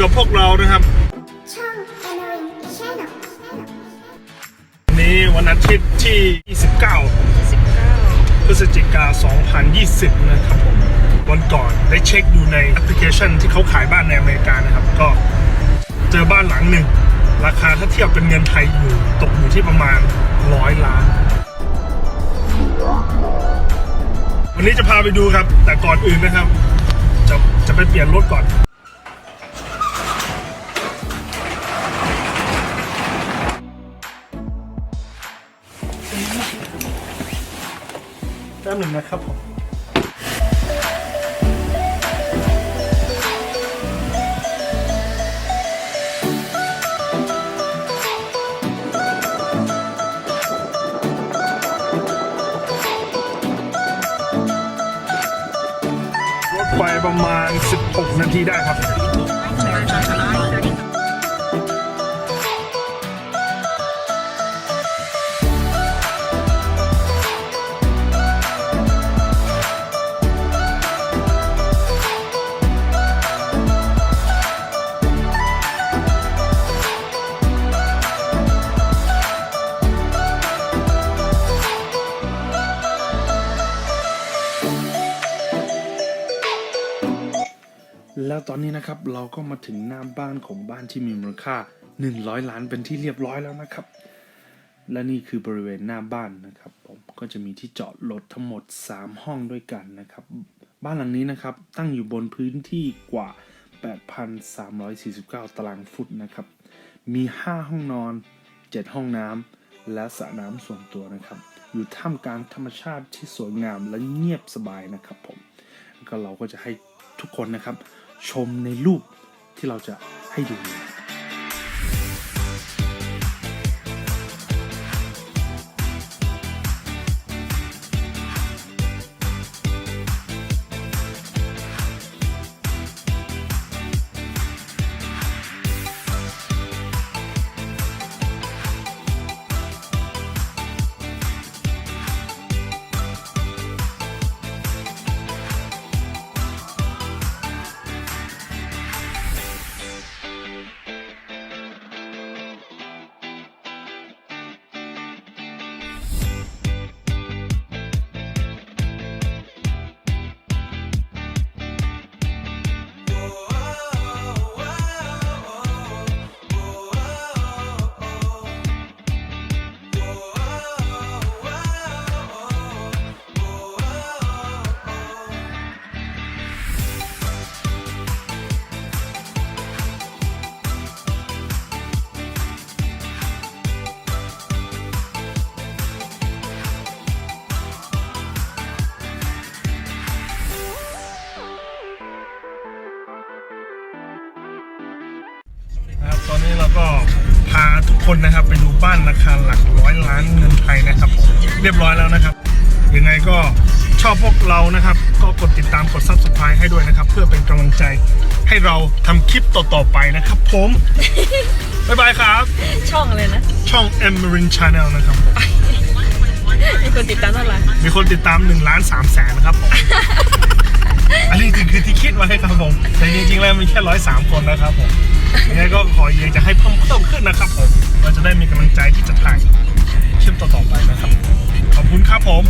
กับพวกเรานะครับช่อง Emery Channel วันนี้วันอาทิตย์ที่ 29 พฤศจิกา 2020 นะครับผมวันก่อนได้เช็คดูในแอปพลิเคชันที่เขาขายบ้านในอเมริกานะครับ ก็เจอบ้านหลังหนึ่ง ราคาถ้าเทียบเป็นเงินไทยอยู่ตกอยู่ที่ประมาณร้อยล้าน วันนี้จะพาไปดูครับ แต่ก่อนอื่นนะครับ จะจะไปเปลี่ยนรถก่อน แป๊บหนึ่งนะครับผมรถไฟประมาณ 16 นาทีได้ครับ แล้วตอนนี้นะครับเราก็มาถึงหน้าบ้านของบ้านที่มีมูลค่า 100 ล้านเป็นที่เรียบร้อยแล้วนะครับ และนี่คือบริเวณหน้าบ้านนะครับผมก็จะมีที่จอดรถทั้งหมด 3 ห้องด้วยกันนะครับ บ้านหลังนี้นะครับตั้งอยู่บนพื้นที่กว่า 8,349 ตารางฟุตนะครับ มี 5 ห้องนอน 7 ห้องน้ำและสระน้ำส่วนตัวนะครับ อยู่ท่ามกลางธรรมชาติที่สวยงามและเงียบสบายนะครับผมก็เราก็จะให้ทุกคนนะครับ ชมในรูปที่เราจะให้ดู ก็พาทุกคนนะครับไปดูบ้านราคาหลักร้อยล้านเงินไทยนะครับผมเรียบร้อยแล้วนะครับ ยังไงก็ชอบพวกเรานะครับ ก็กดติดตามกด subscribe ให้ด้วยนะครับ เพื่อเป็นกำลังใจให้เราทำคลิปต่อๆไปนะครับ ผม บ๊ายบายครับ ช่องอะไรนะ ช่อง e m e r i n Channel นะครับผมมีคนติดตามเท่าไหร่มีคนติดตาม1ล้าน3แสนนะครับผม อันนี้คือคือที่คิดไว้ครับผม แต่จริงๆแล้วมีแค่ร้อยสามคนนะครับผม ยังไงก็ขออยากจะให้เพิ่มเพิ่มขึ้นนะครับผมเราจะได้มีกำลังใจที่จะถ่ายคลิปต่อๆไปนะครับ ขอบคุณครับผม